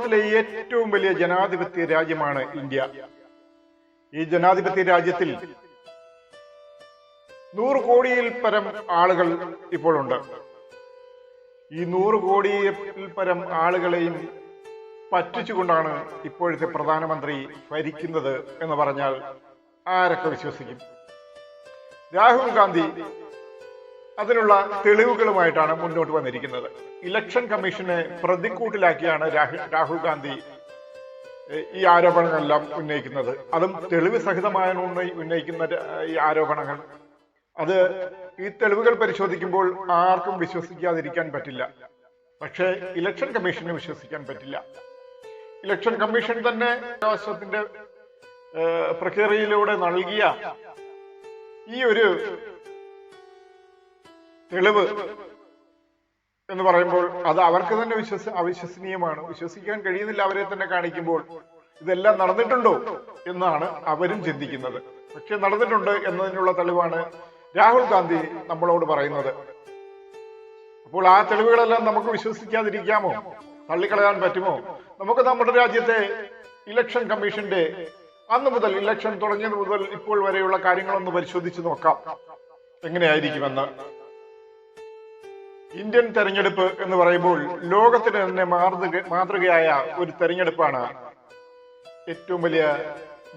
ലോകത്തിലെ ഏറ്റവും വലിയ ജനാധിപത്യ രാജ്യമാണ് ഇന്ത്യ. ഈ ജനാധിപത്യ രാജ്യത്തിൽ നൂറ് കോടിയിൽ പരം ആളുകൾ ഇപ്പോഴുണ്ട് ഈ നൂറ് കോടിയിൽ പരം ആളുകളെയും പറ്റിച്ചുകൊണ്ടാണ് ഇപ്പോഴത്തെ പ്രധാനമന്ത്രി ഭരിക്കുന്നത് എന്ന് പറഞ്ഞാൽ ആരൊക്കെ വിശ്വസിക്കും? രാഹുൽ ഗാന്ധി അതിനുള്ള തെളിവുകളുമായിട്ടാണ് മുന്നോട്ട് വന്നിരിക്കുന്നത്. ഇലക്ഷൻ കമ്മീഷനെ പ്രതിക്കൂട്ടിലാക്കിയാണ് രാഹുൽ ഗാന്ധി ഈ ആരോപണങ്ങളെല്ലാം ഉന്നയിക്കുന്നത്. അതും തെളിവ് സഹിതമായ ഉന്നയിക്കുന്ന ഈ ആരോപണങ്ങൾ. അത് ഈ തെളിവുകൾ പരിശോധിക്കുമ്പോൾ ആർക്കും വിശ്വസിക്കാതിരിക്കാൻ പറ്റില്ല. പക്ഷേ ഇലക്ഷൻ കമ്മീഷനെ വിശ്വസിക്കാൻ പറ്റില്ല. ഇലക്ഷൻ കമ്മീഷൻ തന്നെ അവകാശത്തിന്റെ പ്രക്രിയയിലൂടെ നൽകിയ ഈ ഒരു തെളിവ് എന്ന് പറയുമ്പോൾ അത് അവർക്ക് തന്നെ വിശ്വസ അവിശ്വസനീയമാണ്. വിശ്വസിക്കാൻ കഴിയുന്നില്ല അവരെ തന്നെ കാണിക്കുമ്പോൾ ഇതെല്ലാം നടന്നിട്ടുണ്ടോ എന്നാണ് അവരും ചിന്തിക്കുന്നത്. പക്ഷെ നടന്നിട്ടുണ്ട് എന്നതിനുള്ള തെളിവാണ് രാഹുൽ ഗാന്ധി നമ്മളോട് പറയുന്നത്. അപ്പോൾ ആ തെളിവുകളെല്ലാം നമുക്ക് വിശ്വസിക്കാതിരിക്കാമോ? തള്ളിക്കളയാൻ പറ്റുമോ? നമുക്ക് നമ്മുടെ രാജ്യത്തെ ഇലക്ഷൻ കമ്മീഷന്റെ അന്ന് മുതൽ ഇലക്ഷൻ തുടങ്ങിയത് മുതൽ ഇപ്പോൾ വരെയുള്ള കാര്യങ്ങളൊന്ന് പരിശോധിച്ച് നോക്കാം. എങ്ങനെയായിരിക്കുമെന്ന്. ഇന്ത്യൻ തെരഞ്ഞെടുപ്പ് എന്ന് പറയുമ്പോൾ ലോകത്തിന് തന്നെ മാതൃക മാതൃകയായ ഒരു തെരഞ്ഞെടുപ്പാണ് ഏറ്റവും വലിയ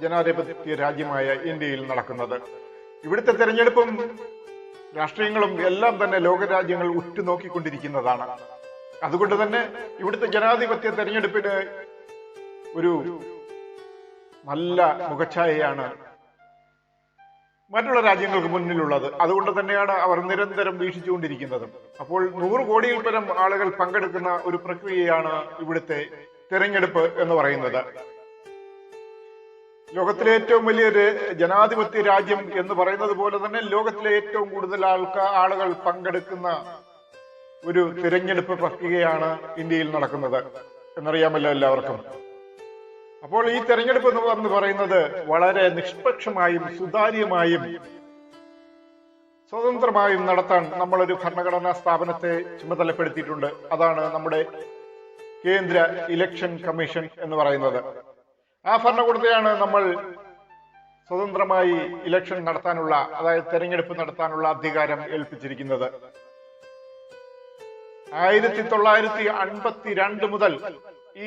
ജനാധിപത്യ രാജ്യമായ ഇന്ത്യയിൽ നടക്കുന്നത്. ഇവിടുത്തെ തെരഞ്ഞെടുപ്പും രാഷ്ട്രീയങ്ങളും എല്ലാം തന്നെ ലോകരാജ്യങ്ങൾ ഉറ്റുനോക്കിക്കൊണ്ടിരിക്കുന്നതാണ്. അതുകൊണ്ട് തന്നെ ഇവിടുത്തെ ജനാധിപത്യ തെരഞ്ഞെടുപ്പിന് ഒരു നല്ല മുഖച്ഛായയാണ് മറ്റുള്ള രാജ്യങ്ങൾക്ക് മുന്നിലുള്ളത്. അതുകൊണ്ട് തന്നെയാണ് അവർ നിരന്തരം വീക്ഷിച്ചുകൊണ്ടിരിക്കുന്നത്. അപ്പോൾ നൂറ് കോടിയിൽ പരം ആളുകൾ പങ്കെടുക്കുന്ന ഒരു പ്രക്രിയയാണ് ഇവിടുത്തെ തെരഞ്ഞെടുപ്പ് എന്ന് പറയുന്നത്. ലോകത്തിലെ ഏറ്റവും വലിയൊരു ജനാധിപത്യ രാജ്യം എന്ന് പറയുന്നത് പോലെ തന്നെ ലോകത്തിലെ ഏറ്റവും കൂടുതൽ ആൾക്കാർ ആളുകൾ പങ്കെടുക്കുന്ന ഒരു തിരഞ്ഞെടുപ്പ് പ്രക്രിയയാണ് ഇന്ത്യയിൽ നടക്കുന്നത്. എന്നറിയാമല്ലോ എല്ലാവർക്കും. അപ്പോൾ ഈ തെരഞ്ഞെടുപ്പ് എന്ന് പറയുന്നത് വളരെ നിഷ്പക്ഷമായും സുതാര്യമായും സ്വതന്ത്രമായും നടത്താൻ നമ്മളൊരു ഭരണഘടനാ സ്ഥാപനത്തെ ചുമതലപ്പെടുത്തിയിട്ടുണ്ട്. അതാണ് നമ്മുടെ കേന്ദ്ര ഇലക്ഷൻ കമ്മീഷൻ എന്ന് പറയുന്നത്. ആ ഭരണകൂടത്തെയാണ് നമ്മൾ സ്വതന്ത്രമായി ഇലക്ഷൻ നടത്താനുള്ള അതായത് തെരഞ്ഞെടുപ്പ് നടത്താനുള്ള അധികാരം ഏൽപ്പിച്ചിരിക്കുന്നത്. ആയിരത്തി തൊള്ളായിരത്തി അൻപത്തി രണ്ട് മുതൽ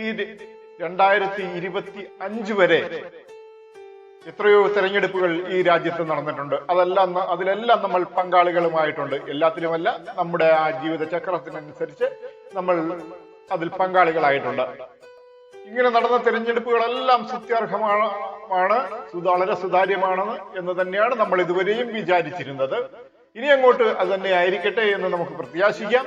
ഈ രണ്ടായിരത്തി ഇരുപത്തി അഞ്ച് വരെ എത്രയോ തെരഞ്ഞെടുപ്പുകൾ ഈ രാജ്യത്ത് നടന്നിട്ടുണ്ട്. അതെല്ലാം അതിലെല്ലാം നമ്മൾ പങ്കാളികളുമായിട്ടുണ്ട്. എല്ലാത്തിലുമല്ല നമ്മുടെ ആ ജീവിത ചക്രത്തിനനുസരിച്ച് നമ്മൾ അതിൽ പങ്കാളികളായിട്ടുണ്ട്. ഇങ്ങനെ നടന്ന തെരഞ്ഞെടുപ്പുകളെല്ലാം സത്യാർഹമാണ് ആണ് വളരെ സുതാര്യമാണ് എന്ന് തന്നെയാണ് നമ്മൾ ഇതുവരെയും വിചാരിച്ചിരുന്നത്. ഇനി അങ്ങോട്ട് അത് തന്നെ ആയിരിക്കട്ടെ എന്ന് നമുക്ക് പ്രത്യാശിക്കാം.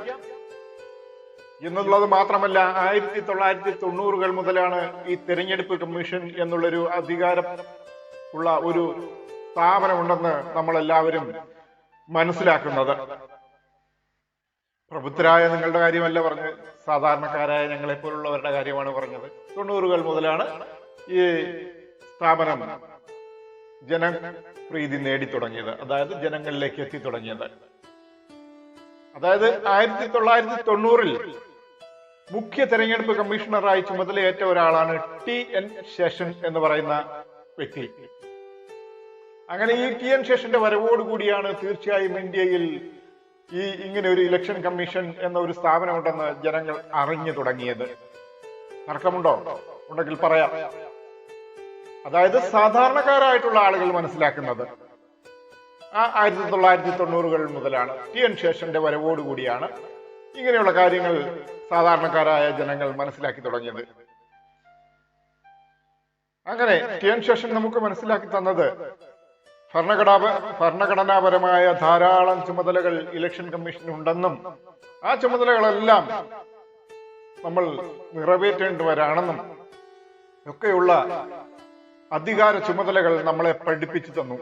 എന്നുള്ളത് മാത്രമല്ല ആയിരത്തി തൊള്ളായിരത്തി തൊണ്ണൂറുകൾ മുതലാണ് ഈ തെരഞ്ഞെടുപ്പ് കമ്മീഷൻ എന്നുള്ളൊരു അധികാരം ഉള്ള ഒരു സ്ഥാപനമുണ്ടെന്ന് നമ്മളെല്ലാവരും മനസ്സിലാക്കുന്നത്. പ്രബുദ്ധരായ നിങ്ങളുടെ കാര്യമല്ല പറഞ്ഞത്. സാധാരണക്കാരായ ഞങ്ങളെ പോലുള്ളവരുടെ കാര്യമാണ് പറഞ്ഞത്. തൊണ്ണൂറുകൾ മുതലാണ് ഈ സ്ഥാപനം ജനപ്രീതി നേടി തുടങ്ങിയത് അതായത് ജനങ്ങളിലേക്ക് എത്തി തുടങ്ങിയത് അതായത് ആയിരത്തി തൊള്ളായിരത്തി തൊണ്ണൂറിൽ മുഖ്യ തെരഞ്ഞെടുപ്പ് കമ്മീഷണറായി ചുമതലയേറ്റ ഒരാളാണ് ടി എൻ ശേഷൻ എന്ന് പറയുന്ന വ്യക്തി. അങ്ങനെ ഈ ടി എൻ ശേഷന്റെ വരവോടുകൂടിയാണ് തീർച്ചയായും ഇന്ത്യയിൽ ഈ ഇങ്ങനെ ഒരു ഇലക്ഷൻ കമ്മീഷൻ എന്ന ഒരു സ്ഥാപനമുണ്ടെന്ന് ജനങ്ങൾ അറിഞ്ഞു തുടങ്ങിയത്. തർക്കമുണ്ടോ? ഉണ്ടെങ്കിൽ പറയാം. അതായത് സാധാരണക്കാരായിട്ടുള്ള ആളുകൾ മനസ്സിലാക്കുന്നത്. ആ ആയിരത്തി തൊള്ളായിരത്തി തൊണ്ണൂറുകൾ മുതലാണ് ടി എൻ ശേഷന്റെ വരവോടുകൂടിയാണ് ഇങ്ങനെയുള്ള കാര്യങ്ങൾ സാധാരണക്കാരായ ജനങ്ങൾ മനസ്സിലാക്കി തുടങ്ങിയത്. അങ്ങനെ ടി എൻ ശേഷൻ നമുക്ക് മനസ്സിലാക്കി തന്നത് ഭരണഘടനാ ഭരണഘടനാപരമായ ധാരാളം ചുമതലകൾ ഇലക്ഷൻ കമ്മീഷന് ഉണ്ടെന്നും ആ ചുമതലകളെല്ലാം നമ്മൾ നിറവേറ്റേണ്ടവരാണെന്നും ഒക്കെയുള്ള അധികാര ചുമതലകൾ നമ്മളെ പഠിപ്പിച്ചു തന്നു.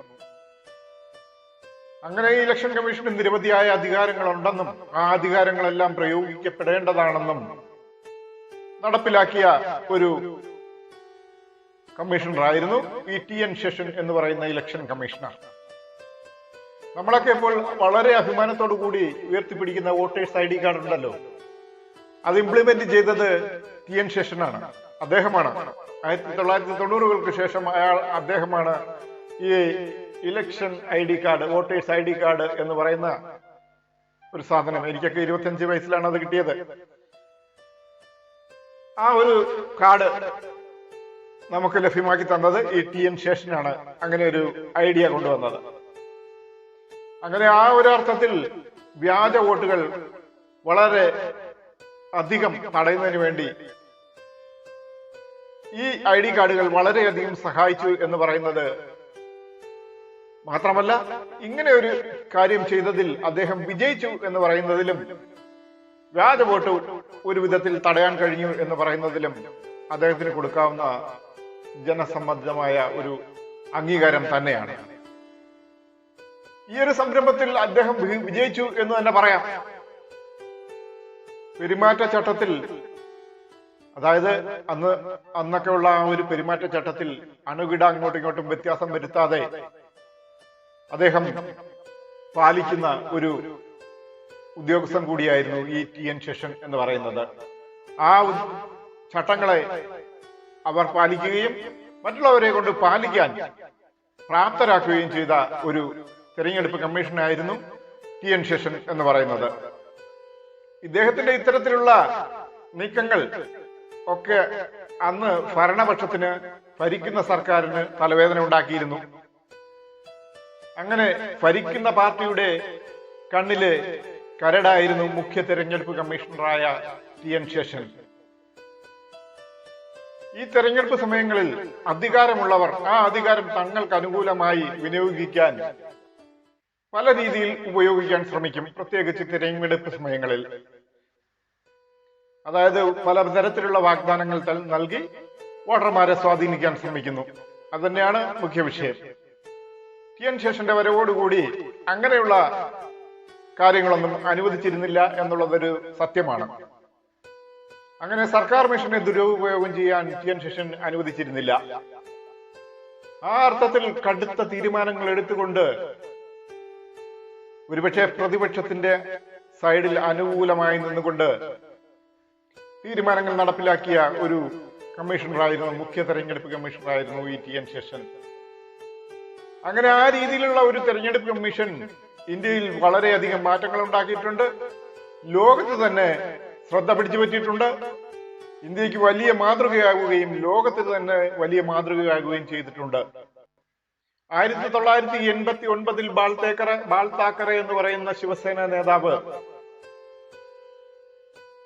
അങ്ങനെ ഈ ഇലക്ഷൻ കമ്മീഷന് നിരവധിയായ അധികാരങ്ങൾ ഉണ്ടെന്നും ആ അധികാരങ്ങളെല്ലാം പ്രയോഗിക്കപ്പെടേണ്ടതാണെന്നും നടപ്പിലാക്കിയ ഒരു കമ്മീഷണറായിരുന്നു പി ടി എൻ ശേഷൻ എന്ന് പറയുന്ന ഇലക്ഷൻ കമ്മീഷണർ. നമ്മളൊക്കെ ഇപ്പോൾ വളരെ അഭിമാനത്തോടു കൂടി ഉയർത്തിപ്പിടിക്കുന്ന വോട്ടേഴ്സ് ഐ ഡി കാർഡ് ഉണ്ടല്ലോ. അത് ഇംപ്ലിമെന്റ് ചെയ്തത് ടി എൻ ശേഷനാണ്. അദ്ദേഹമാണ്. ആയിരത്തി തൊള്ളായിരത്തി തൊണ്ണൂറുകൾക്ക് ശേഷം അയാൾ അദ്ദേഹമാണ് ഈ election I D card voters I D card എന്ന് പറയുന്ന ഒരു സാധനം. എനിക്കൊക്കെ ഇരുപത്തിയഞ്ച് വയസ്സിലാണ് അത് കിട്ടിയത്. ആ ഒരു കാർഡ് നമുക്ക് ലഭ്യമാക്കി തന്നത് ഈ ടി എൻ ശേഷനാണ്. അങ്ങനെ ഒരു ഐഡിയ കൊണ്ടുവന്നത്. അങ്ങനെ ആ ഒരു അർത്ഥത്തിൽ വ്യാജ വോട്ടുകൾ വളരെ അധികം തടയുന്നതിന് വേണ്ടി ഈ ഐ ഡി കാർഡുകൾ വളരെയധികം സഹായിച്ചു എന്ന് പറയുന്നത് മാത്രമല്ല ഇങ്ങനെ ഒരു കാര്യം ചെയ്തതിൽ അദ്ദേഹം വിജയിച്ചു എന്ന് പറയുന്നതിലും വ്യാജ വോട്ട് ഒരു വിധത്തിൽ തടയാൻ കഴിഞ്ഞു എന്ന് പറയുന്നതിലും അദ്ദേഹത്തിന് കൊടുക്കാവുന്ന ജനസമ്മതമായ ഒരു അംഗീകാരം തന്നെയാണ്. ഈ ഒരു സംരംഭത്തിൽ അദ്ദേഹം വിജയിച്ചു എന്ന് തന്നെ പറയാം. പെരുമാറ്റച്ചട്ടത്തിൽ അതായത് അന്ന് അന്നൊക്കെയുള്ള ആ ഒരു പെരുമാറ്റച്ചട്ടത്തിൽ അണുകിട അങ്ങോട്ടും ഇങ്ങോട്ടും വ്യത്യാസം വരുത്താതെ അദ്ദേഹം പാലിക്കുന്ന ഒരു ഉദ്യോഗസ്ഥൻ കൂടിയായിരുന്നു ഈ ടി എൻ ശേഷൻ എന്ന് പറയുന്നത്. ആ ചട്ടങ്ങളെ അവർ പാലിക്കുകയും മറ്റുള്ളവരെ കൊണ്ട് പാലിക്കാൻ പ്രാപ്തരാക്കുകയും ചെയ്ത ഒരു തെരഞ്ഞെടുപ്പ് കമ്മീഷനായിരുന്നു ടി എൻ ശേഷൻ എന്ന് പറയുന്നത്. ഇദ്ദേഹത്തിന്റെ ഇത്തരത്തിലുള്ള നീക്കങ്ങൾ ഒക്കെ അന്ന് ഭരണപക്ഷത്തിന് ഭരിക്കുന്ന സർക്കാരിന് തലവേദന ഉണ്ടാക്കിയിരുന്നു. അങ്ങനെ ഭരിക്കുന്ന പാർട്ടിയുടെ കണ്ണിൽ കരടായിരുന്നു മുഖ്യ തെരഞ്ഞെടുപ്പ് കമ്മീഷണറായ ടി എൻ ശേഷൻ. ഈ തെരഞ്ഞെടുപ്പ് സമയങ്ങളിൽ അധികാരമുള്ളവർ ആ അധികാരം തങ്ങൾക്ക് അനുകൂലമായി വിനിയോഗിക്കാൻ പല രീതിയിൽ ഉപയോഗിക്കാൻ ശ്രമിക്കും പ്രത്യേകിച്ച് തിരഞ്ഞെടുപ്പ് സമയങ്ങളിൽ. അതായത് പല തരത്തിലുള്ള വാഗ്ദാനങ്ങൾ നൽകി വോട്ടർമാരെ സ്വാധീനിക്കാൻ ശ്രമിക്കുന്നു. അത് തന്നെയാണ് മുഖ്യ വിഷയം. ടി എൻ ശേഷന്റെ വരവോടുകൂടി അങ്ങനെയുള്ള കാര്യങ്ങളൊന്നും അനുവദിച്ചിരുന്നില്ല എന്നുള്ളതൊരു സത്യമാണ്. അങ്ങനെ സർക്കാർ മിഷനെ ദുരുപയോഗം ചെയ്യാൻ ടി എൻ ശേഷൻ അനുവദിച്ചിരുന്നില്ല. ആ അർത്ഥത്തിൽ കടുത്ത തീരുമാനങ്ങൾ എടുത്തുകൊണ്ട് ഒരുപക്ഷെ പ്രതിപക്ഷത്തിന്റെ സൈഡിൽ അനുകൂലമായി നിന്നുകൊണ്ട് തീരുമാനങ്ങൾ നടപ്പിലാക്കിയ ഒരു കമ്മീഷണറായിരുന്നു മുഖ്യ തെരഞ്ഞെടുപ്പ് കമ്മീഷണറായിരുന്നു ഈ ടി എൻ ശേഷൻ. അങ്ങനെ ആ രീതിയിലുള്ള ഒരു തെരഞ്ഞെടുപ്പ് കമ്മീഷൻ ഇന്ത്യയിൽ വളരെയധികം മാറ്റങ്ങൾ ഉണ്ടാക്കിയിട്ടുണ്ട്. ലോകത്ത് തന്നെ ശ്രദ്ധ പിടിച്ചു പറ്റിയിട്ടുണ്ട്. ഇന്ത്യയ്ക്ക് വലിയ മാതൃകയാകുകയും ലോകത്തിന് തന്നെ വലിയ മാതൃകയാകുകയും ചെയ്തിട്ടുണ്ട്. ആയിരത്തി തൊള്ളായിരത്തി എൺപത്തി ഒൻപതിൽ ബാൾ തേക്കറെ താക്കറെ എന്ന് പറയുന്ന ശിവസേന നേതാവ്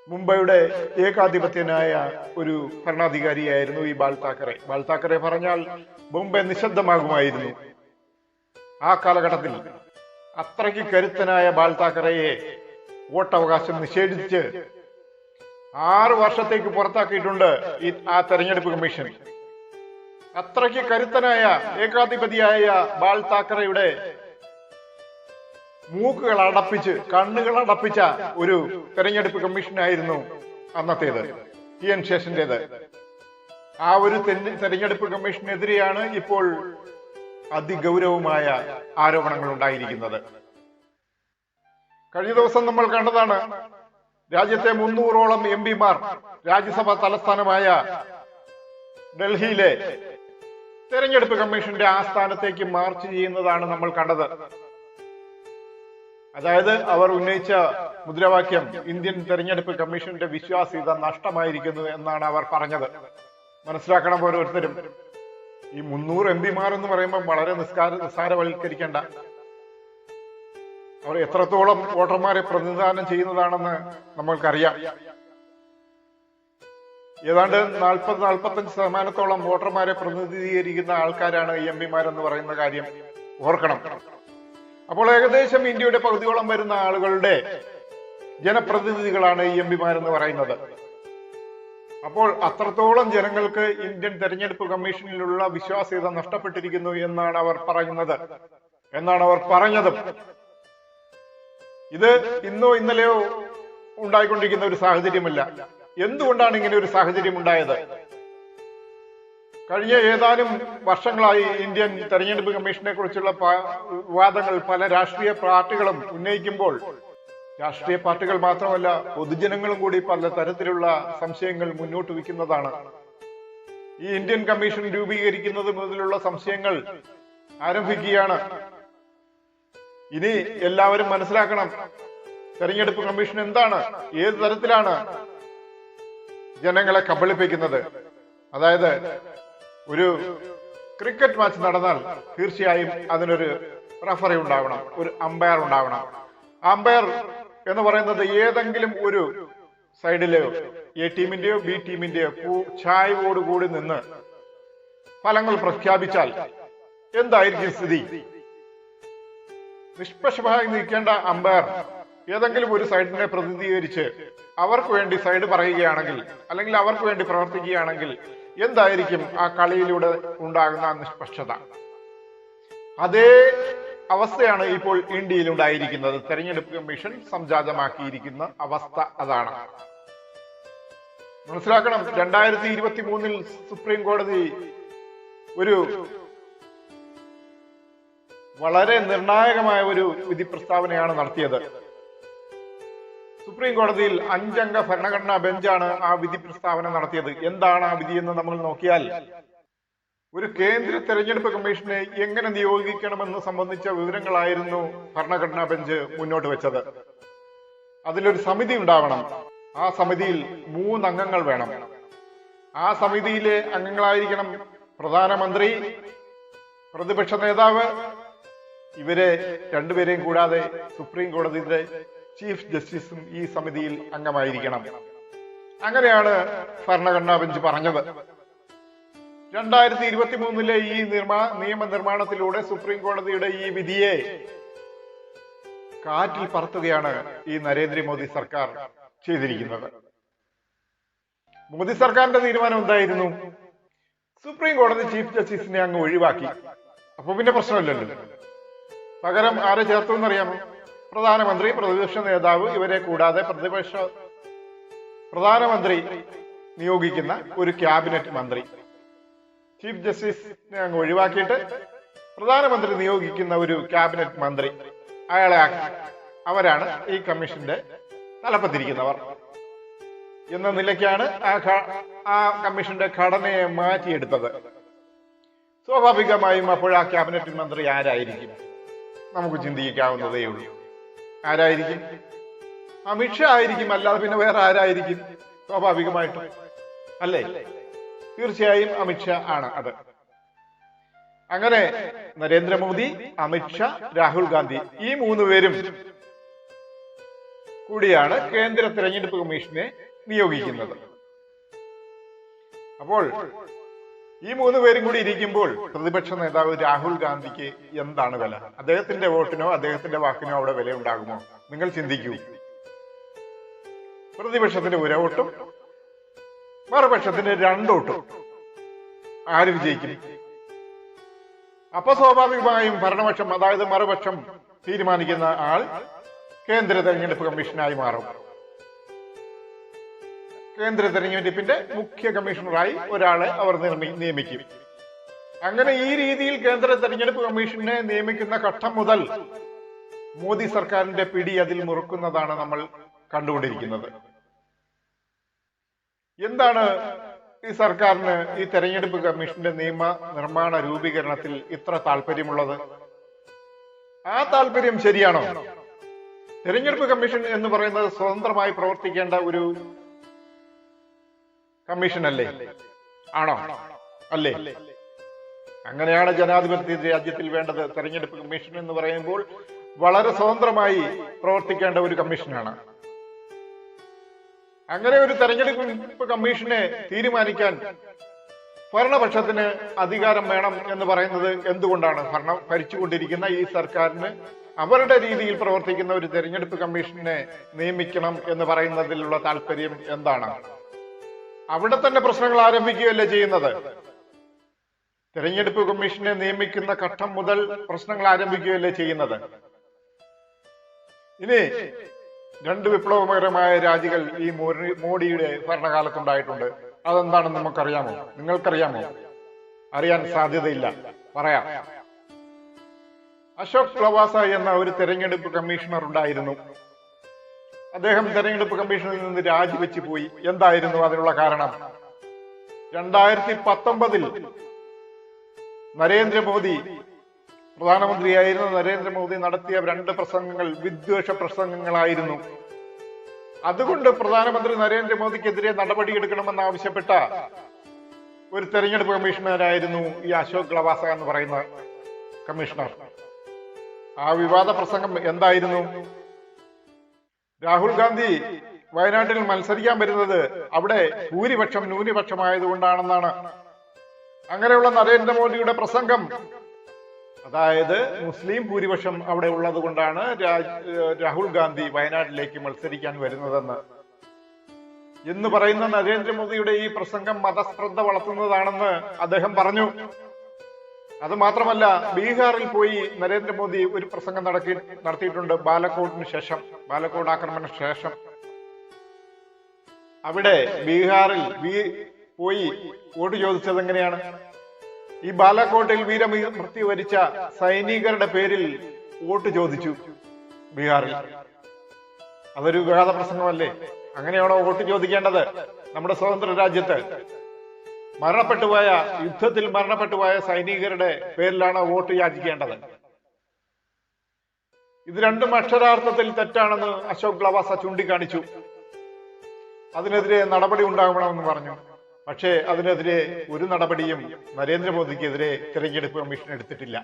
മുംബൈയുടെ ഏകാധിപത്യനായ ഒരു ഭരണാധികാരിയായിരുന്നു ഈ ബാൾ താക്കറെ താക്കറെ പറഞ്ഞാൽ മുംബൈ നിശബ്ദമാകുമായിരുന്നു. ആ കാലഘട്ടത്തിൽ അത്രയ്ക്ക് കരുത്തനായ ബാൽ താക്കറയെ വോട്ടവകാശം നിഷേധിച്ച് ആറ് വർഷത്തേക്ക് പുറത്താക്കിയിട്ടുണ്ട് ഈ ആ തെരഞ്ഞെടുപ്പ് കമ്മീഷൻ. അത്രയ്ക്ക് കരുത്തനായ ഏകാധിപതിയായ ബാൽ താക്കറയുടെ മൂക്കുകൾ അടപ്പിച്ച് കണ്ണുകൾ അടപ്പിച്ച ഒരു തെരഞ്ഞെടുപ്പ് കമ്മീഷനായിരുന്നു അന്നത്തേത് ടി എൻ ശേഷന്റേത്. ആ ഒരു തെര- തെരഞ്ഞെടുപ്പ് കമ്മീഷനെതിരെയാണ് ഇപ്പോൾ അതിഗൗരവമായ ആരോപണങ്ങൾ ഉണ്ടായിരിക്കുന്നത് കഴിഞ്ഞ ദിവസം നമ്മൾ കണ്ടതാണ് രാജ്യത്തെ മുന്നൂറോളം എം പിമാർ രാജ്യസഭാ തലസ്ഥാനമായ ഡൽഹിയിലെ തെരഞ്ഞെടുപ്പ് കമ്മീഷന്റെ ആസ്ഥാനത്തേക്ക് മാർച്ച് ചെയ്യുന്നതാണ് നമ്മൾ കണ്ടത്. അതായത് അവർ ഉന്നയിച്ച മുദ്രാവാക്യം ഇന്ത്യൻ തെരഞ്ഞെടുപ്പ് കമ്മീഷന്റെ വിശ്വാസ്യത നഷ്ടമായിരിക്കുന്നു എന്നാണ് അവർ പറഞ്ഞത്. മനസ്സിലാക്കണം ഓരോരുത്തരും. ഈ മുന്നൂറ് എം പിമാർ എന്ന് പറയുമ്പോൾ വളരെ നിസ്കാര നിസ്സാരവൽക്കരിക്കേണ്ട. അവർ എത്രത്തോളം വോട്ടർമാരെ പ്രതിനിധാനം ചെയ്യുന്നതാണെന്ന് നമ്മൾക്കറിയാം. ഏതാണ്ട് നാൽപ്പത് നാൽപ്പത്തഞ്ച് ശതമാനത്തോളം വോട്ടർമാരെ പ്രതിനിധീകരിക്കുന്ന ആൾക്കാരാണ് എം പിമാരെന്ന് പറയുന്ന കാര്യം ഓർക്കണം. അപ്പോൾ ഏകദേശം ഇന്ത്യയുടെ പകുതിയോളം വരുന്ന ആളുകളുടെ ജനപ്രതിനിധികളാണ് ഈ എം പിമാരെന്ന് പറയുന്നത്. അപ്പോൾ അത്രത്തോളം ജനങ്ങൾക്ക് ഇന്ത്യൻ തെരഞ്ഞെടുപ്പ് കമ്മീഷനിലുള്ള വിശ്വാസ്യത നഷ്ടപ്പെട്ടിരിക്കുന്നു എന്നാണ് അവർ പറയുന്നത്. എന്നാണ് അവർ പറഞ്ഞത്. ഇത് ഇന്നോ ഇന്നലെയോ ഉണ്ടായിക്കൊണ്ടിരിക്കുന്ന ഒരു സാഹചര്യമല്ല. എന്തുകൊണ്ടാണ് ഇങ്ങനെ ഒരു സാഹചര്യം ഉണ്ടായത്? കഴിഞ്ഞ ഏതാനും വർഷങ്ങളായി ഇന്ത്യൻ തെരഞ്ഞെടുപ്പ് കമ്മീഷനെ കുറിച്ചുള്ള വിവാദങ്ങൾ പല രാഷ്ട്രീയ പാർട്ടികളും ഉന്നയിക്കുമ്പോൾ രാഷ്ട്രീയ പാർട്ടികൾ മാത്രമല്ല പൊതുജനങ്ങളും കൂടി പല തരത്തിലുള്ള സംശയങ്ങൾ മുന്നോട്ട് വയ്ക്കുന്നതാണ്. ഈ ഇന്ത്യൻ കമ്മീഷൻ രൂപീകരിക്കുന്നത് മുതലുള്ള സംശയങ്ങൾ ആരംഭിക്കുകയാണ്. ഇനി എല്ലാവരും മനസ്സിലാക്കണം തെരഞ്ഞെടുപ്പ് കമ്മീഷൻ എന്താണ് ഏത് തരത്തിലാണ് ജനങ്ങളെ കബളിപ്പിക്കുന്നത്. അതായത് ഒരു ക്രിക്കറ്റ് മാച്ച് നടന്നാൽ തീർച്ചയായും അതിനൊരു റഫറി ഉണ്ടാവണം ഒരു അമ്പയർ ഉണ്ടാവണം. അമ്പയർ എന്ന് പറയുന്നത് ഏതെങ്കിലും ഒരു സൈഡിലെയോ എ ടീമിന്റെയോ ബി ടീമിന്റെയോ ചായവോടുകൂടി നിന്ന് ഫലങ്ങൾ പ്രഖ്യാപിച്ചാൽ എന്തായിരിക്കും സ്ഥിതി? നിഷ്പക്ഷമായി നിൽക്കേണ്ട അമ്പയർ ഏതെങ്കിലും ഒരു സൈഡിനെ പ്രതിനിധീകരിച്ച് അവർക്ക് വേണ്ടി സൈഡ് പറയുകയാണെങ്കിൽ അല്ലെങ്കിൽ അവർക്ക് വേണ്ടി പ്രവർത്തിക്കുകയാണെങ്കിൽ എന്തായിരിക്കും ആ കളിയിലൂടെ ഉണ്ടാകുന്ന നിഷ്പക്ഷത? അതേ അവസ്ഥയാണ് ഇപ്പോൾ ഇന്ത്യയിൽ ഉണ്ടായിരിക്കുന്നത് തെരഞ്ഞെടുപ്പ് കമ്മീഷൻ സംജാതമാക്കിയിരിക്കുന്ന അവസ്ഥ അതാണ്. മനസ്സിലാക്കണം രണ്ടായിരത്തി ഇരുപത്തി മൂന്നിൽ സുപ്രീം കോടതി ഒരു വളരെ നിർണായകമായ ഒരു വിധി പ്രസ്താവനയാണ് നടത്തിയത്. സുപ്രീം കോടതിയിൽ അഞ്ചംഗ ഭരണഘടനാ ബെഞ്ചാണ് ആ വിധി പ്രസ്താവന നടത്തിയത്. എന്താണ് ആ വിധി എന്ന് നമ്മൾ നോക്കിയാൽ ഒരു കേന്ദ്ര തെരഞ്ഞെടുപ്പ് കമ്മീഷനെ എങ്ങനെ നിയോഗിക്കണമെന്ന് സംബന്ധിച്ച വിവരങ്ങളായിരുന്നു ഭരണഘടനാ ബെഞ്ച് മുന്നോട്ട് വെച്ചത്. അതിലൊരു സമിതി ഉണ്ടാവണം. ആ സമിതിയിൽ മൂന്നംഗങ്ങൾ വേണം. ആ സമിതിയിലെ അംഗങ്ങളായിരിക്കണം പ്രധാനമന്ത്രി പ്രതിപക്ഷ നേതാവ് ഇവരെ രണ്ടുപേരെയും കൂടാതെ സുപ്രീം കോടതിയുടെ ചീഫ് ജസ്റ്റിസും ഈ സമിതിയിൽ അംഗമായിരിക്കണം. അങ്ങനെയാണ് ഭരണഘടനാ ബെഞ്ച് പറഞ്ഞത്. രണ്ടായിരത്തി ഇരുപത്തി മൂന്നിലെ ഈ നിർമ്മാ നിയമ നിർമ്മാണത്തിലൂടെ സുപ്രീം കോടതിയുടെ ഈ വിധിയെ കാറ്റിൽ പറത്തുകയാണ് ഈ നരേന്ദ്രമോദി സർക്കാർ ചെയ്തിരിക്കുന്നത്. മോദി സർക്കാരിന്റെ തീരുമാനം എന്തായിരുന്നു? സുപ്രീം കോടതി ചീഫ് ജസ്റ്റിസിനെ അങ്ങ് ഒഴിവാക്കി. അപ്പൊ പിന്നെ പ്രശ്നമില്ലല്ലോ. പകരം ആരെ ചേർത്തു എന്നറിയാമോ പ്രധാനമന്ത്രി പ്രതിപക്ഷ നേതാവ് ഇവരെ കൂടാതെ പ്രതിപക്ഷ പ്രധാനമന്ത്രി നിയോഗിക്കുന്ന ഒരു ക്യാബിനറ്റ് മന്ത്രി. ചീഫ് ജസ്റ്റിസിനെ അങ്ങ് ഒഴിവാക്കിയിട്ട് പ്രധാനമന്ത്രി നിയോഗിക്കുന്ന ഒരു ക്യാബിനറ്റ് മന്ത്രി അയാളെ അവരാണ് ഈ കമ്മീഷന്റെ തലപ്പത്തിരിക്കുന്നവർ. എന്ന നിലയ്ക്കാണ് ആ ആ കമ്മീഷന്റെ ഘടനയെ മാറ്റിയെടുത്തത്. സ്വാഭാവികമായും അപ്പോൾ ആ ക്യാബിനറ്റ് മന്ത്രി ആരായിരിക്കും? നമുക്ക് ചിന്തിക്കാവുന്നതേ ഉള്ളൂ. ആരായിരിക്കും? അമിത്ഷാ ആയിരിക്കും അല്ലാതെ പിന്നെ വേറെ ആരായിരിക്കും? സ്വാഭാവികമായിട്ടും. അല്ലേ? തീർച്ചയായും അമിത്ഷാ ആണ് അത്. അങ്ങനെ നരേന്ദ്രമോദി അമിത്ഷാ രാഹുൽ ഗാന്ധി ഈ മൂന്ന് പേരും കൂടിയാണ് കേന്ദ്ര തെരഞ്ഞെടുപ്പ് കമ്മീഷനെ നിയോഗിക്കുന്നത്. അപ്പോൾ ഈ മൂന്ന് പേരും കൂടി ഇരിക്കുമ്പോൾ പ്രതിപക്ഷ നേതാവ് രാഹുൽ ഗാന്ധിക്ക് എന്താണ് വില? അദ്ദേഹത്തിന്റെ വോട്ടിനോ അദ്ദേഹത്തിന്റെ വാക്കിനോ അവിടെ വില ഉണ്ടാകുമോ നിങ്ങൾ ചിന്തിക്കൂ. പ്രതിപക്ഷത്തിന്റെ ഒരു വോട്ടും മറുപക്ഷത്തിന്റെ രണ്ടോട്ടും ആര് വിജയിക്കും? അപ്പൊ സ്വാഭാവികമായും ഭരണപക്ഷം അതായത് മറുപക്ഷം തീരുമാനിക്കുന്ന ആൾ കേന്ദ്ര തെരഞ്ഞെടുപ്പ് കമ്മീഷനായി മാറും. കേന്ദ്ര തെരഞ്ഞെടുപ്പിന്റെ മുഖ്യ കമ്മീഷണറായി ഒരാളെ അവർ നിയമിക്കും. അങ്ങനെ ഈ രീതിയിൽ കേന്ദ്ര തെരഞ്ഞെടുപ്പ് കമ്മീഷനെ നിയമിക്കുന്ന ഘട്ടം മുതൽ മോദി സർക്കാരിന്റെ പിടി അതിൽ മുറുക്കുന്നതാണ് നമ്മൾ കണ്ടുകൊണ്ടിരിക്കുന്നത്. എന്താണ് ഈ സർക്കാരിന് ഈ തെരഞ്ഞെടുപ്പ് കമ്മീഷന്റെ നിയമ നിർമ്മാണ രൂപീകരണത്തിൽ ഇത്ര താല്പര്യമുള്ളത്? ആ താല്പര്യം ശരിയാണോ? തെരഞ്ഞെടുപ്പ് കമ്മീഷൻ എന്ന് പറയുന്നത് സ്വതന്ത്രമായി പ്രവർത്തിക്കേണ്ട ഒരു കമ്മീഷൻ അല്ലേ ആണോ? അല്ലേ? അങ്ങനെയാണ് ജനാധിപത്യ രാജ്യത്തിൽ വേണ്ടത്. തെരഞ്ഞെടുപ്പ് കമ്മീഷൻ എന്ന് പറയുമ്പോൾ വളരെ സ്വതന്ത്രമായി പ്രവർത്തിക്കേണ്ട ഒരു കമ്മീഷനാണ്. അങ്ങനെ ഒരു തെരഞ്ഞെടുപ്പ് കമ്മീഷനെ തീരുമാനിക്കാൻ ഭരണപക്ഷത്തിന് അധികാരം വേണം എന്ന് പറയുന്നത് എന്തുകൊണ്ടാണ്? ഭരണം ഭരിച്ചുകൊണ്ടിരിക്കുന്ന ഈ സർക്കാരിന് അവരുടെ രീതിയിൽ പ്രവർത്തിക്കുന്ന ഒരു തെരഞ്ഞെടുപ്പ് കമ്മീഷനെ നിയമിക്കണം എന്ന് പറയുന്നതിലുള്ള താല്പര്യം എന്താണ്? അവിടെ തന്നെ പ്രശ്നങ്ങൾ ആരംഭിക്കുകയല്ലേ ചെയ്യുന്നത്? തെരഞ്ഞെടുപ്പ് കമ്മീഷനെ നിയമിക്കുന്ന ഘട്ടം മുതൽ പ്രശ്നങ്ങൾ ആരംഭിക്കുകയല്ലേ ചെയ്യുന്നത്? ഇനി രണ്ട് വിപ്ലവകരമായ രാജികൾ ഈ മോഡിയുടെ ഭരണകാലത്തുണ്ടായിട്ടുണ്ട്. അതെന്താണെന്ന് നമുക്കറിയാമോ? നിങ്ങൾക്കറിയാമോ? അറിയാൻ സാധ്യതയില്ല. പറയാം. അശോക് ലവാസ എന്ന ഒരു തെരഞ്ഞെടുപ്പ് കമ്മീഷണർ ഉണ്ടായിരുന്നു. അദ്ദേഹം തെരഞ്ഞെടുപ്പ് കമ്മീഷനിൽ നിന്ന് രാജിവെച്ച് പോയി. എന്തായിരുന്നു അതിനുള്ള കാരണം? രണ്ടായിരത്തി പത്തൊമ്പതിൽ നരേന്ദ്രമോദി പ്രധാനമന്ത്രിയായിരുന്ന നരേന്ദ്രമോദി നടത്തിയ രണ്ട് പ്രസംഗങ്ങൾ വിദ്വേഷ പ്രസംഗങ്ങളായിരുന്നു. അതുകൊണ്ട് പ്രധാനമന്ത്രി നരേന്ദ്രമോദിക്കെതിരെ നടപടിയെടുക്കണമെന്ന് ആവശ്യപ്പെട്ട ഒരു തെരഞ്ഞെടുപ്പ് കമ്മീഷണറായിരുന്നു ഈ അശോക് ലവാസ എന്ന് പറയുന്ന കമ്മീഷണർ. ആ വിവാദ പ്രസംഗം എന്തായിരുന്നു? രാഹുൽ ഗാന്ധി വയനാട്ടിൽ മത്സരിക്കാൻ വരുന്നത് അവിടെ ഭൂരിപക്ഷം ന്യൂനപക്ഷമായതുകൊണ്ടാണെന്നാണ്. അങ്ങനെയുള്ള നരേന്ദ്രമോദിയുടെ പ്രസംഗം അതായത് മുസ്ലിം ഭൂരിപക്ഷം അവിടെ ഉള്ളത് കൊണ്ടാണ് രാഹുൽ ഗാന്ധി വയനാട്ടിലേക്ക് മത്സരിക്കാൻ വരുന്നതെന്ന്. എന്ന് പറയുന്ന നരേന്ദ്രമോദിയുടെ ഈ പ്രസംഗം മതശ്രദ്ധ വളർത്തുന്നതാണെന്ന് അദ്ദേഹം പറഞ്ഞു. അത് മാത്രമല്ല ബീഹാറിൽ പോയി നരേന്ദ്രമോദി ഒരു പ്രസംഗം നടത്തി നടത്തിയിട്ടുണ്ട് ബാലക്കോട്ടിന് ശേഷം ബാലക്കോട് ആക്രമണ ശേഷം. അവിടെ ബീഹാറിൽ പോയി വോട്ട് ചോദിച്ചത് എങ്ങനെയാണ് ഈ ബാലക്കോട്ടിൽ വീരമൃത്യു വരിച്ച സൈനികരുടെ പേരിൽ വോട്ട് ചോദിച്ചു ബീഹാറിൽ. അതൊരു വിവാദ പ്രസംഗമല്ലേ അങ്ങനെയാണോ വോട്ട് ചോദിക്കേണ്ടത്? നമ്മുടെ സ്വതന്ത്ര രാജ്യത്ത് മരണപ്പെട്ടുപോയ യുദ്ധത്തിൽ മരണപ്പെട്ടുപോയ സൈനികരുടെ പേരിലാണ് വോട്ട് യാചിക്കേണ്ടത്. ഇത് രണ്ടും അക്ഷരാർത്ഥത്തിൽ തെറ്റാണെന്ന് അശോക് ലവാസ ചൂണ്ടിക്കാണിച്ചു. അതിനെതിരെ നടപടി ഉണ്ടാകണമെന്ന് പറഞ്ഞു. പക്ഷേ അതിനെതിരെ ഒരു നടപടിയും നരേന്ദ്രമോദിക്കെതിരെ തിരഞ്ഞെടുപ്പ് കമ്മീഷൻ എടുത്തിട്ടില്ല.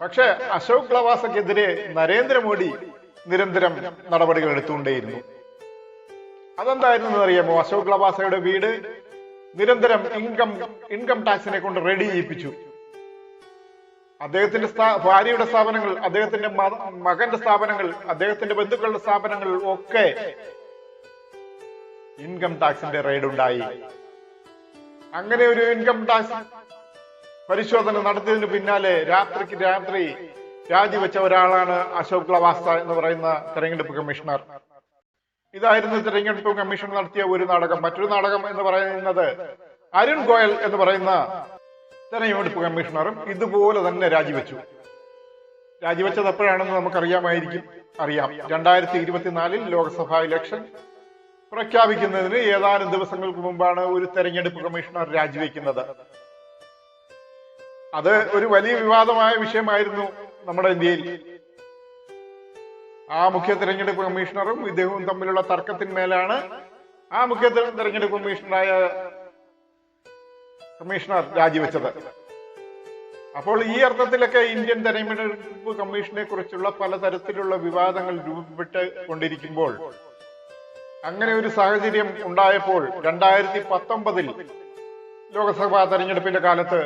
പക്ഷേ അശോക് ലവാസക്കെതിരെ നരേന്ദ്രമോദി നിരന്തരം നടപടികൾ എടുത്തുകൊണ്ടേയിരുന്നു. അതെന്തായിരുന്നു അറിയാമോ അശോക് ലവാസയുടെ വീട് നിരന്തരം ഇൻകം ഇൻകം ടാക്സിനെ കൊണ്ട് റെഡി ചെയ്യിപ്പിച്ചു. അദ്ദേഹത്തിന്റെ ഭാര്യയുടെ സ്ഥാപനങ്ങൾ അദ്ദേഹത്തിന്റെ മകന്റെ സ്ഥാപനങ്ങൾ അദ്ദേഹത്തിന്റെ ബന്ധുക്കളുടെ സ്ഥാപനങ്ങൾ ഒക്കെ ഇൻകം ടാക്സിന്റെ റെയ്ഡ് ഉണ്ടായി അങ്ങനെ ഒരു ഇൻകം ടാക്സ് പരിശോധന നടത്തിയതിന് പിന്നാലെ രാത്രിക്ക് രാത്രി രാജിവെച്ച ഒരാളാണ് അശോക് ലവാസ എന്ന് പറയുന്ന തെരഞ്ഞെടുപ്പ് കമ്മീഷണർ. ഇതായിരുന്നു തെരഞ്ഞെടുപ്പ് കമ്മീഷൻ നടത്തിയ ഒരു നാടകം. മറ്റൊരു നാടകം എന്ന് പറയുന്നത് അരുൺ ഗോയൽ എന്ന് പറയുന്ന തെരഞ്ഞെടുപ്പ് കമ്മീഷണറും ഇതുപോലെ തന്നെ രാജിവെച്ചു. രാജിവെച്ചത് എപ്പോഴാണെന്ന് നമുക്കറിയാമായിരിക്കും. അറിയാം. രണ്ടായിരത്തി ഇരുപത്തിനാലിൽ ലോക്സഭാ ഇലക്ഷൻ പ്രഖ്യാപിക്കുന്നതിന് ഏതാനും ദിവസങ്ങൾക്ക് മുമ്പാണ് ഒരു തെരഞ്ഞെടുപ്പ് കമ്മീഷണർ രാജിവെക്കുന്നത്. അത് ഒരു വലിയ വിവാദമായ വിഷയമായിരുന്നു നമ്മുടെ ഇന്ത്യയിൽ. ആ മുഖ്യ തെരഞ്ഞെടുപ്പ് കമ്മീഷണറും ഇദ്ദേഹവും തമ്മിലുള്ള തർക്കത്തിന്മേലാണ് ആ മുഖ്യ തെര- തെരഞ്ഞെടുപ്പ് കമ്മീഷണറായ കമ്മീഷണർ രാജിവെച്ചത്. അപ്പോൾ ഈ അർത്ഥത്തിലൊക്കെ ഇന്ത്യൻ തെരഞ്ഞെടുപ്പ് കമ്മീഷനെ കുറിച്ചുള്ള പലതരത്തിലുള്ള വിവാദങ്ങൾ രൂപപ്പെട്ട് കൊണ്ടിരിക്കുമ്പോൾ അങ്ങനെ ഒരു സാഹചര്യം ഉണ്ടായപ്പോൾ രണ്ടായിരത്തി പത്തൊമ്പതിൽ ലോക്സഭാ തെരഞ്ഞെടുപ്പിന്റെ കാലത്ത്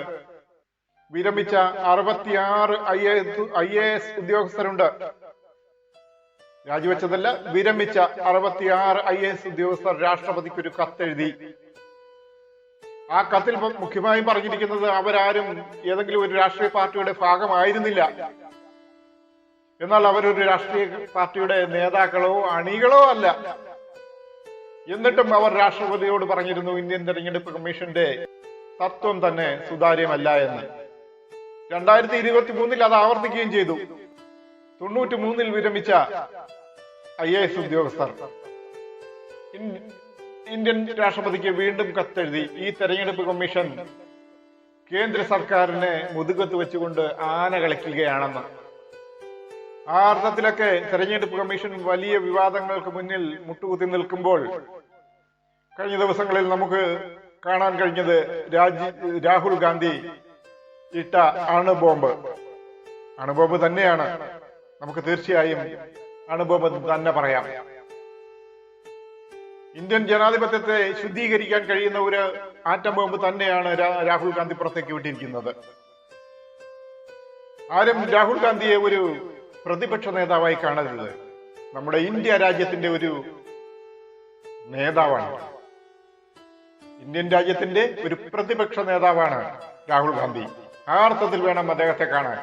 വിരമിച്ച അറുപത്തിയാറ് I A I A S ഉദ്യോഗസ്ഥരുണ്ട്. രാജിവെച്ചതല്ല വിരമിച്ച അറുപത്തിയാറ് ഐ എ എസ് ഉദ്യോഗസ്ഥർ രാഷ്ട്രപതിക്ക് ഒരു കത്തെഴുതി. ആ കത്തിൽ മുഖ്യമായും പറഞ്ഞിരിക്കുന്നത് അവരാരും ഏതെങ്കിലും ഒരു രാഷ്ട്രീയ പാർട്ടിയുടെ ഭാഗമായിരുന്നില്ല. എന്നാൽ അവരൊരു രാഷ്ട്രീയ പാർട്ടിയുടെ നേതാക്കളോ അണികളോ അല്ല. എന്നിട്ടും അവർ രാഷ്ട്രപതിയോട് പറഞ്ഞിരുന്നു ഇന്ത്യൻ തെരഞ്ഞെടുപ്പ് കമ്മീഷന്റെ തത്വം തന്നെ സുതാര്യമല്ല എന്ന്. രണ്ടായിരത്തി ഇരുപത്തി മൂന്നിൽ അത് ആവർത്തിക്കുകയും ചെയ്തു. തൊണ്ണൂറ്റി മൂന്നിൽ വിരമിച്ച ഐ എ എസ് ഉദ്യോഗസ്ഥർ. ഇന്ത്യൻ രാഷ്ട്രപതിക്ക് വീണ്ടും കത്തെഴുതി ഈ തെരഞ്ഞെടുപ്പ് കമ്മീഷൻ കേന്ദ്ര സർക്കാരിനെ മുതുകത്ത് വെച്ചുകൊണ്ട് ആന കളിക്കുകയാണെന്ന്. ആ അർത്ഥത്തിലൊക്കെ തെരഞ്ഞെടുപ്പ് കമ്മീഷൻ വലിയ വിവാദങ്ങൾക്ക് മുന്നിൽ മുട്ടുകുത്തി നിൽക്കുമ്പോൾ കഴിഞ്ഞ ദിവസങ്ങളിൽ നമുക്ക് കാണാൻ കഴിഞ്ഞത് രാജി രാഹുൽ ഗാന്ധി ഇട്ട അണുബോംബ്. അണുബോംബ് തന്നെയാണ്. നമുക്ക് തീർച്ചയായും അണുബോംബ് തന്നെ പറയാം. ഇന്ത്യൻ ജനാധിപത്യത്തെ ശുദ്ധീകരിക്കാൻ കഴിയുന്ന ഒരു ആറ്റം ബോംബ് തന്നെയാണ് രാഹുൽ ഗാന്ധി പുറത്തേക്ക് വിട്ടിരിക്കുന്നത്. ആരും രാഹുൽ ഗാന്ധിയെ ഒരു പ്രതിപക്ഷ നേതാവായി കാണരുത്. നമ്മുടെ ഇന്ത്യ രാജ്യത്തിന്റെ ഒരു നേതാവാണ്. ഇന്ത്യൻ രാജ്യത്തിന്റെ ഒരു പ്രതിപക്ഷ നേതാവാണ് രാഹുൽ ഗാന്ധി. ആ അർത്ഥത്തിൽ വേണം അദ്ദേഹത്തെ കാണാൻ.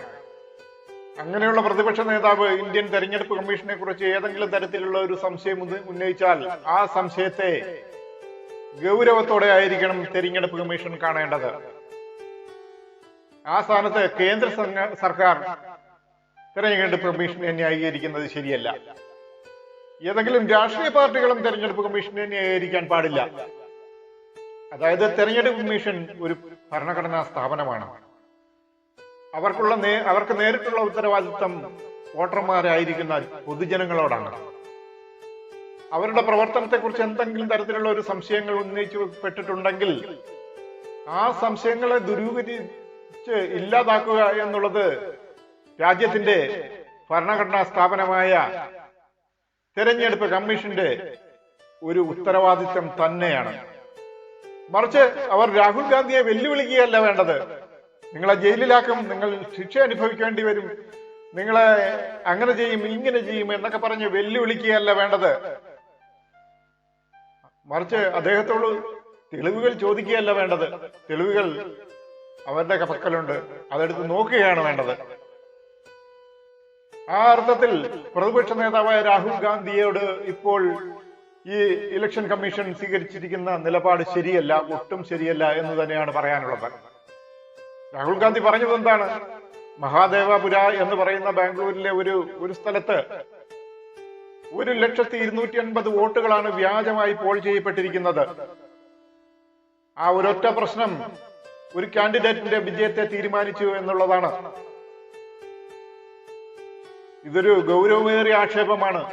അങ്ങനെയുള്ള പ്രതിപക്ഷ നേതാവ് ഇന്ത്യൻ തെരഞ്ഞെടുപ്പ് കമ്മീഷനെ കുറിച്ച് ഏതെങ്കിലും തരത്തിലുള്ള ഒരു സംശയം ഉന്നയിച്ചാൽ ആ സംശയത്തെ ഗൗരവത്തോടെ ആയിരിക്കണം തെരഞ്ഞെടുപ്പ് കമ്മീഷൻ കാണേണ്ടത്. ആ സ്ഥാനത്ത് കേന്ദ്ര സർക്കാർ തെരഞ്ഞെടുപ്പ് കമ്മീഷനെ ന്യായീകരിക്കുന്നത് ശരിയല്ല. ഏതെങ്കിലും രാഷ്ട്രീയ പാർട്ടികളും തെരഞ്ഞെടുപ്പ് കമ്മീഷനെ ന്യായീകരിക്കാൻ പാടില്ല. അതായത് തെരഞ്ഞെടുപ്പ് കമ്മീഷൻ ഒരു ഭരണഘടനാ സ്ഥാപനമാണ്. അവർക്കുള്ള അവർക്ക് നേരിട്ടുള്ള ഉത്തരവാദിത്തം വോട്ടർമാരായിരിക്കുന്ന പൊതുജനങ്ങളോടാണ്. അവരുടെ പ്രവർത്തനത്തെക്കുറിച്ച് എന്തെങ്കിലും തരത്തിലുള്ള ഒരു സംശയങ്ങൾ ഉന്നയിച്ചുപെട്ടിട്ടുണ്ടെങ്കിൽ ആ സംശയങ്ങളെ ദുരൂകരിച്ച് ഇല്ലാതാക്കുക എന്നുള്ളത് രാജ്യത്തിന്റെ ഭരണഘടനാ സ്ഥാപനമായ തെരഞ്ഞെടുപ്പ് കമ്മീഷന്റെ ഒരു ഉത്തരവാദിത്തം തന്നെയാണ്. മറിച്ച് അവർ രാഹുൽ ഗാന്ധിയെ വെല്ലുവിളിക്കുകയല്ല വേണ്ടത്. നിങ്ങളെ ജയിലിലാക്കും നിങ്ങൾ ശിക്ഷ അനുഭവിക്കേണ്ടി വരും. നിങ്ങളെ അങ്ങനെ ചെയ്യും ഇങ്ങനെ ചെയ്യും എന്നൊക്കെ പറഞ്ഞ് വെല്ലുവിളിക്കുകയല്ല വേണ്ടത്. മറിച്ച് അദ്ദേഹത്തോട് തെളിവുകൾ ചോദിക്കുകയല്ല വേണ്ടത്. തെളിവുകൾ അവരുടെ പക്കലുണ്ട്. അതെടുത്ത് നോക്കുകയാണ് വേണ്ടത്. ആ അർത്ഥത്തിൽ പ്രതിപക്ഷ നേതാവായ രാഹുൽ ഗാന്ധിയോട് ഇപ്പോൾ ഈ ഇലക്ഷൻ കമ്മീഷൻ സ്വീകരിച്ചിരിക്കുന്ന നിലപാട് ശരിയല്ല ഒട്ടും ശരിയല്ല എന്ന് തന്നെയാണ് പറയാനുള്ളത്. രാഹുൽ ഗാന്ധി പറഞ്ഞത് എന്താണ്? മഹാദേവപുര എന്ന് പറയുന്ന ബാംഗ്ലൂരിലെ ഒരു ഒരു സ്ഥലത്ത് ഒരു ലക്ഷത്തി ഇരുന്നൂറ്റി അൻപത് വോട്ടുകളാണ് വ്യാജമായി പോൾ ചെയ്യപ്പെട്ടിരിക്കുന്നത്. ആ ഒരൊറ്റ പ്രശ്നം ഒരു കാൻഡിഡേറ്റിന്റെ വിജയത്തെ തീരുമാനിച്ചു എന്നുള്ളതാണ്. ഇതൊരു ഗൗരവമേറിയ ആക്ഷേപമാണ്.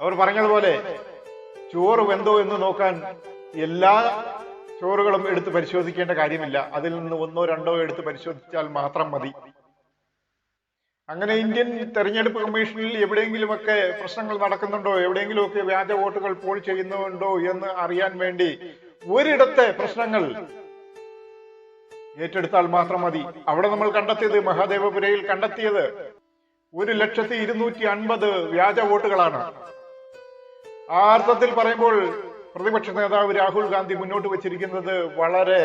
അവർ പറഞ്ഞതുപോലെ ചോറ് വെന്തോ എന്ന് നോക്കാൻ എല്ലാ ചോറുകളും എടുത്ത് പരിശോധിക്കേണ്ട കാര്യമില്ല. അതിൽ നിന്ന് ഒന്നോ രണ്ടോ എടുത്ത് പരിശോധിച്ചാൽ മാത്രം മതി. അങ്ങനെ ഇന്ത്യൻ തെരഞ്ഞെടുപ്പ് കമ്മീഷനിൽ എവിടെയെങ്കിലുമൊക്കെ പ്രശ്നങ്ങൾ നടക്കുന്നുണ്ടോ? എവിടെയെങ്കിലുമൊക്കെ വ്യാജ വോട്ടുകൾ പോൾ ചെയ്യുന്നുണ്ടോ എന്ന് അറിയാൻ വേണ്ടി ഒരിടത്തെ പ്രശ്നങ്ങൾ ഏറ്റെടുത്താൽ മാത്രം മതി. അവിടെ നമ്മൾ കണ്ടെത്തിയത് മഹാദേവപുരയിൽ കണ്ടെത്തിയത് ഒരു ലക്ഷത്തി ഇരുന്നൂറ്റി അൻപത് വ്യാജ വോട്ടുകളാണ്. ആ അർത്ഥത്തിൽ പറയുമ്പോൾ പ്രതിപക്ഷ നേതാവ് രാഹുൽ ഗാന്ധി മുന്നോട്ട് വെച്ചിരിക്കുന്നത് വളരെ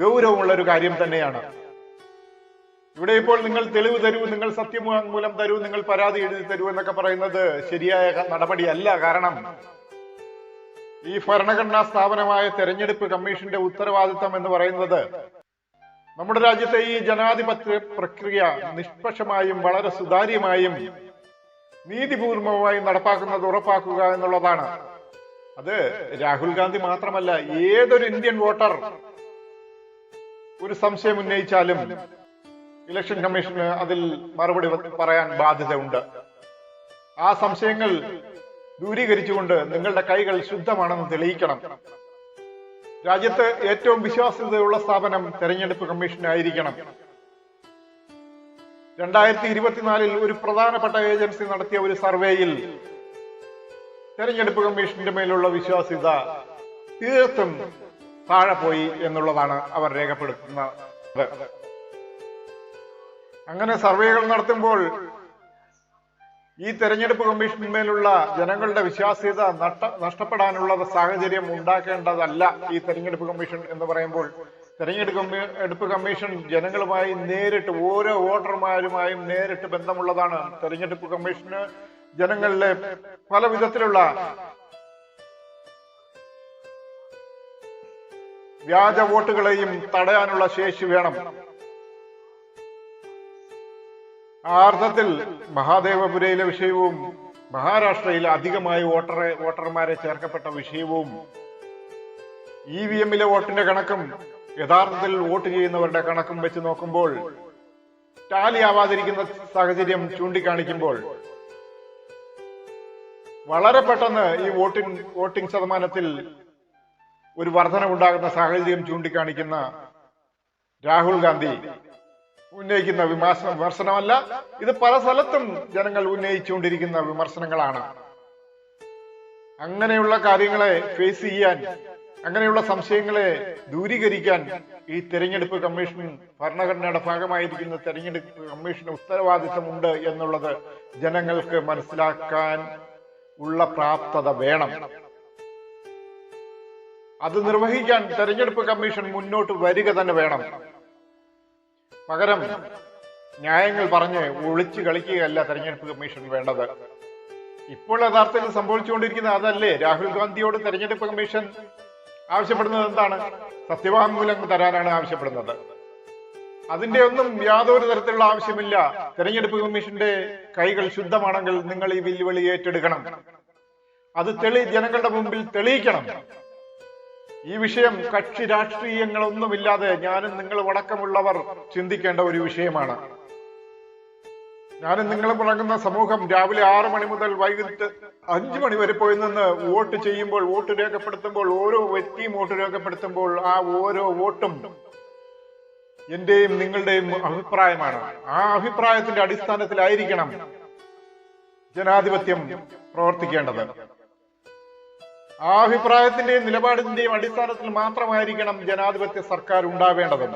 ഗൗരവമുള്ള ഒരു കാര്യം തന്നെയാണ്. ഇവിടെ ഇപ്പോൾ നിങ്ങൾ തെളിവ് തരൂ നിങ്ങൾ സത്യവാങ്മൂലം തരൂ നിങ്ങൾ പരാതി എഴുതി തരൂ എന്നൊക്കെ പറയുന്നത് ശരിയായ നടപടിയല്ല. കാരണം ഈ ഭരണഘടനാ സ്ഥാപനമായ തെരഞ്ഞെടുപ്പ് കമ്മീഷന്റെ ഉത്തരവാദിത്തം എന്ന് പറയുന്നത് നമ്മുടെ രാജ്യത്തെ ഈ ജനാധിപത്യ പ്രക്രിയ നിഷ്പക്ഷമായും വളരെ സുതാര്യമായും നീതിപൂർവമായും നടപ്പാക്കുന്നത് ഉറപ്പാക്കുക എന്നുള്ളതാണ്. അത് രാഹുൽ ഗാന്ധി മാത്രമല്ല ഏതൊരു ഇന്ത്യൻ വോട്ടർ ഒരു സംശയം ഉന്നയിച്ചാലും ഇലക്ഷൻ കമ്മീഷന് അതിൽ മറുപടി പറയാൻ ബാധ്യതയുണ്ട്. ആ സംശയങ്ങൾ ദൂരീകരിച്ചുകൊണ്ട് നിങ്ങളുടെ കൈകൾ ശുദ്ധമാണെന്ന് തെളിയിക്കണം. രാജ്യത്ത് ഏറ്റവും വിശ്വാസ്യതയുള്ള സ്ഥാപനം തെരഞ്ഞെടുപ്പ് കമ്മീഷൻ ആയിരിക്കണം രണ്ടായിരത്തി ഇരുപത്തിനാലിൽ ഒരു പ്രധാനപ്പെട്ട ഏജൻസി നടത്തിയ ഒരു സർവേയിൽ തെരഞ്ഞെടുപ്പ് കമ്മീഷന്റെ മേലുള്ള വിശ്വാസ്യത തീർത്തും താഴെ പോയി എന്നുള്ളതാണ് അവർ രേഖപ്പെടുത്തുന്നത്. അങ്ങനെ സർവേകൾ നടത്തുമ്പോൾ ഈ തെരഞ്ഞെടുപ്പ് കമ്മീഷന്മേലുള്ള ജനങ്ങളുടെ വിശ്വാസ്യത നഷ്ട നഷ്ടപ്പെടാനുള്ള സാഹചര്യം ഉണ്ടാക്കേണ്ടതല്ല ഈ തെരഞ്ഞെടുപ്പ് കമ്മീഷൻ എന്ന് പറയുമ്പോൾ. തെരഞ്ഞെടുപ്പ് എടുപ്പ് കമ്മീഷൻ ജനങ്ങളുമായി നേരിട്ട് ഓരോ വോട്ടർമാരുമായും നേരിട്ട് ബന്ധമുള്ളതാണ്. തെരഞ്ഞെടുപ്പ് കമ്മീഷന് ജനങ്ങളിലെ പല വിധത്തിലുള്ള വ്യാജ വോട്ടുകളെയും തടയാനുള്ള ശേഷി വേണം. ആ അർത്ഥത്തിൽ മഹാദേവപുരയിലെ വിഷയവും മഹാരാഷ്ട്രയിൽ അധികമായി വോട്ടറെ വോട്ടർമാരെ ചേർക്കപ്പെട്ട വിഷയവും ഇ വി എമ്മിലെ വോട്ടിന്റെ കണക്കും യഥാർത്ഥത്തിൽ വോട്ട് ചെയ്യുന്നവരുടെ കണക്കും വെച്ച് നോക്കുമ്പോൾ ടാലി ആവാതിരിക്കുന്ന സാഹചര്യം ചൂണ്ടിക്കാണിക്കുമ്പോൾ വളരെ പെട്ടെന്ന് ഈ വോട്ടിംഗ് വോട്ടിംഗ് ശതമാനത്തിൽ ഒരു വർധനവുണ്ടാകുന്ന സാഹചര്യം ചൂണ്ടിക്കാണിക്കുന്ന രാഹുൽ ഗാന്ധി ഉന്നയിക്കുന്ന വിമർശന വിമർശനമല്ല ഇത് പല സ്ഥലത്തും ജനങ്ങൾ ഉന്നയിച്ചുകൊണ്ടിരിക്കുന്ന വിമർശനങ്ങളാണ്. അങ്ങനെയുള്ള കാര്യങ്ങളെ ഫേസ് ചെയ്യാൻ അങ്ങനെയുള്ള സംശയങ്ങളെ ദൂരീകരിക്കാൻ ഈ തെരഞ്ഞെടുപ്പ് കമ്മീഷൻ ഭരണഘടനയുടെ ഭാഗമായിരിക്കുന്ന തെരഞ്ഞെടുപ്പ് കമ്മീഷന് ഉത്തരവാദിത്തമുണ്ട് എന്നുള്ളത് ജനങ്ങൾക്ക് മനസ്സിലാക്കാൻ ഉള്ള പ്രാപ്തത വേണം. അത് നിർവഹിക്കാൻ തെരഞ്ഞെടുപ്പ് കമ്മീഷൻ മുന്നോട്ട് വരിക തന്നെ വേണം. പകരം ന്യായങ്ങൾ പറഞ്ഞ് ഒളിച്ചു കളിക്കുകയല്ല തെരഞ്ഞെടുപ്പ് കമ്മീഷൻ വേണ്ടത്. ഇപ്പോൾ യഥാർത്ഥത്തിൽ സംഭവിച്ചുകൊണ്ടിരിക്കുന്ന അതല്ലേ? രാഹുൽ ഗാന്ധിയോട് തെരഞ്ഞെടുപ്പ് കമ്മീഷൻ ആവശ്യപ്പെടുന്നത് എന്താണ്? സത്യവാങ്മൂലം തരാനാണ് ആവശ്യപ്പെടുന്നത്. അതിന്റെ ഒന്നും യാതൊരു തരത്തിലുള്ള ആവശ്യമില്ല. തെരഞ്ഞെടുപ്പ് കമ്മീഷന്റെ കൈകൾ ശുദ്ധമാണെങ്കിൽ നിങ്ങൾ ഈ വെല്ലുവിളി ഏറ്റെടുക്കണം. അത് തെളി ജനങ്ങളുടെ മുമ്പിൽ തെളിയിക്കണം. ഈ വിഷയം കക്ഷി രാഷ്ട്രീയങ്ങളൊന്നുമില്ലാതെ ഞാനും നിങ്ങളും അടക്കമുള്ളവർ ചിന്തിക്കേണ്ട ഒരു വിഷയമാണ്. ഞാനും നിങ്ങളും അടങ്ങുന്ന സമൂഹം രാവിലെ ആറു മണി മുതൽ വൈകിട്ട് അഞ്ചു മണി വരെ പോയി നിന്ന് വോട്ട് ചെയ്യുമ്പോൾ വോട്ട് രേഖപ്പെടുത്തുമ്പോൾ ഓരോ വ്യക്തിയും വോട്ട് രേഖപ്പെടുത്തുമ്പോൾ ആ ഓരോ വോട്ടും എന്റെയും നിങ്ങളുടെയും അഭിപ്രായമാണ്. ആ അഭിപ്രായത്തിന്റെ അടിസ്ഥാനത്തിലായിരിക്കണം ജനാധിപത്യം പ്രവർത്തിക്കേണ്ടത്. ആ അഭിപ്രായത്തിന്റെയും നിലപാടിന്റെയും അടിസ്ഥാനത്തിൽ മാത്രമായിരിക്കണം ജനാധിപത്യ സർക്കാർ ഉണ്ടാവേണ്ടത്.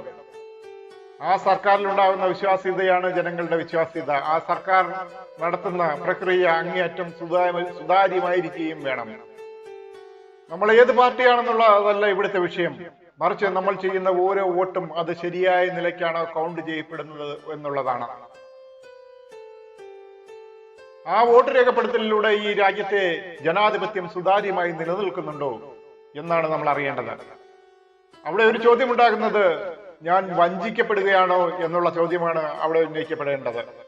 ആ സർക്കാരിലുണ്ടാകുന്ന വിശ്വാസ്യതയാണ് ജനങ്ങളുടെ വിശ്വാസ്യത. ആ സർക്കാർ നടത്തുന്ന പ്രക്രിയ അങ്ങേയറ്റം സുതാര്യ- സുതാര്യമായിരിക്കുകയും വേണം. നമ്മൾ ഏത് പാർട്ടിയാണെന്നുള്ള അതല്ല ഇവിടുത്തെ വിഷയം. മറിച്ച് നമ്മൾ ചെയ്യുന്ന ഓരോ വോട്ടും അത് ശരിയായ നിലയ്ക്കാണ് കൗണ്ട് ചെയ്യപ്പെടുന്നത് എന്നുള്ളതാണ്. ആ വോട്ട് രേഖപ്പെടുത്തലിലൂടെ ഈ രാജ്യത്തെ ജനാധിപത്യം സുതാര്യമായി നിലനിൽക്കുന്നുണ്ടോ എന്നാണ് നമ്മൾ അറിയേണ്ടത്. അവിടെ ഒരു ചോദ്യം ഉണ്ടാകുന്നത് ഞാൻ വഞ്ചിക്കപ്പെടുകയാണോ എന്നുള്ള ചോദ്യമാണ് അവിടെ ഉന്നയിക്കപ്പെടേണ്ടത്.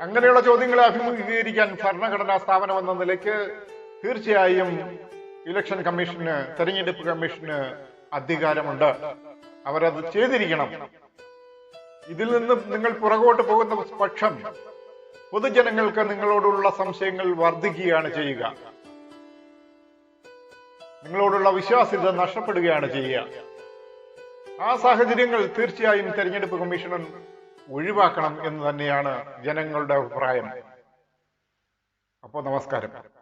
അങ്ങനെയുള്ള ചോദ്യങ്ങളെ അഭിമുഖീകരിക്കാൻ ഭരണഘടനാ സ്ഥാപനം എന്ന നിലയ്ക്ക് തീർച്ചയായും ഇലക്ഷൻ കമ്മീഷന് തെരഞ്ഞെടുപ്പ് കമ്മീഷന് അധികാരമുണ്ട്. അവരത് ചെയ്തിരിക്കണം. ഇതിൽ നിന്ന് നിങ്ങൾ പുറകോട്ട് പോകുന്ന പക്ഷം പൊതുജനങ്ങൾക്ക് നിങ്ങളോടുള്ള സംശയങ്ങൾ വർദ്ധിക്കുകയാണ് ചെയ്യുക. നിങ്ങളോടുള്ള വിശ്വാസ്യത നഷ്ടപ്പെടുകയാണ് ചെയ്യുക. ആ സാഹചര്യങ്ങൾ തീർച്ചയായും തെരഞ്ഞെടുപ്പ് കമ്മീഷൻ ഒഴിവാക്കണം എന്ന് തന്നെയാണ് ജനങ്ങളുടെ അഭിപ്രായം. അപ്പോൾ നമസ്കാരം.